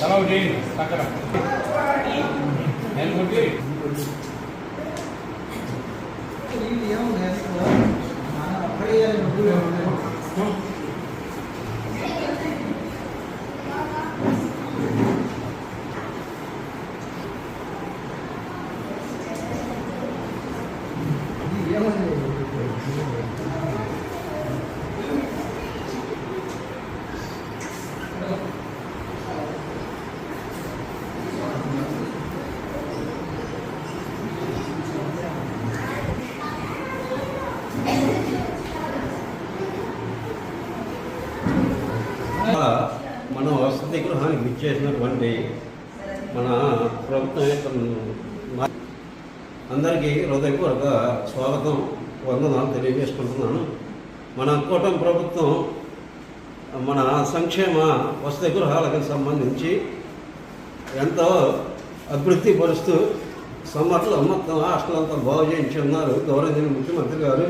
తల ఒకటి అక్కడ నెలకొట్టి మన వసతి గృహానికి ఇచ్చేసినటువంటి మన ప్రభుత్వం యొక్క అందరికీ హృదయపూర్వక స్వాగతం వందనాలు తెలియజేసుకుంటున్నాను. మన కూటమి ప్రభుత్వం మన సంక్షేమ వసతి గృహాలకు సంబంధించి ఎంతో అభివృద్ధి పరుస్తూ సమర్థులు మొత్తం హాస్టల్ అంతా బాగు చేయించి ఉన్నారు గౌరవనీయ ముఖ్యమంత్రి గారు.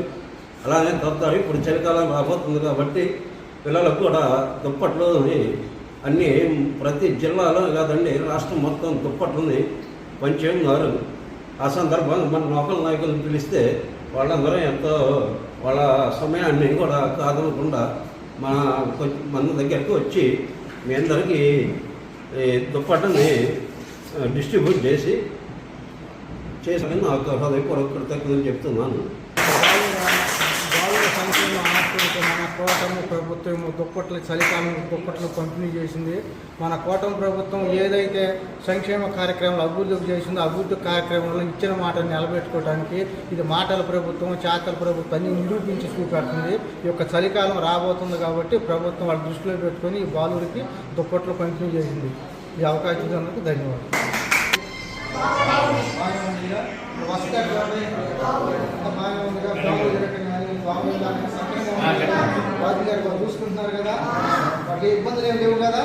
అలానే తప్పుతారు ఇప్పుడు చలికాలం రాబోతుంది కాబట్టి పిల్లలకు కూడా దుప్పట్లోని అన్ని ప్రతి జిల్లాలో కాదండి రాష్ట్రం మొత్తం దుప్పట్లని పంచి గారు ఆ సందర్భంగా మన లోకల్ నాయకులను పిలిస్తే వాళ్ళందరూ ఎంతో వాళ్ళ సమయాన్ని కూడా కాదనకుండా మన మన దగ్గరకు వచ్చి మీ అందరికీ ఈ డిస్ట్రిబ్యూట్ చేసి చేసిన నాకు హృదయపూర్వక కృతజ్ఞతలు చెప్తున్నాను. సంక్షేమ కోటమి ప్రభుత్వం దుప్పట్లు చలికాలం దుప్పట్లు పంపిణీ చేసింది మన కోటమి ప్రభుత్వం ఏదైతే సంక్షేమ కార్యక్రమాలు అభివృద్ధి చేసిందో అభివృద్ధి కార్యక్రమంలో ఇచ్చిన మాటను నిలబెట్టుకోవడానికి ఇది మాటల ప్రభుత్వం చేతల ప్రభుత్వం అన్ని నిరూపించి చూపెడుతుంది ఈ యొక్క చలికాలం రాబోతుంది కాబట్టి ప్రభుత్వం వాళ్ళ దృష్టిలో పెట్టుకొని ఈ బాలుడికి దుప్పట్లు పంపిణీ చేసింది ఈ అవకాశం ఇచ్చినందుకు ధన్యవాదాలు చూసుకుంటున్నారు కదా. వాటి ఇబ్బందులు ఏం లేవు కదా.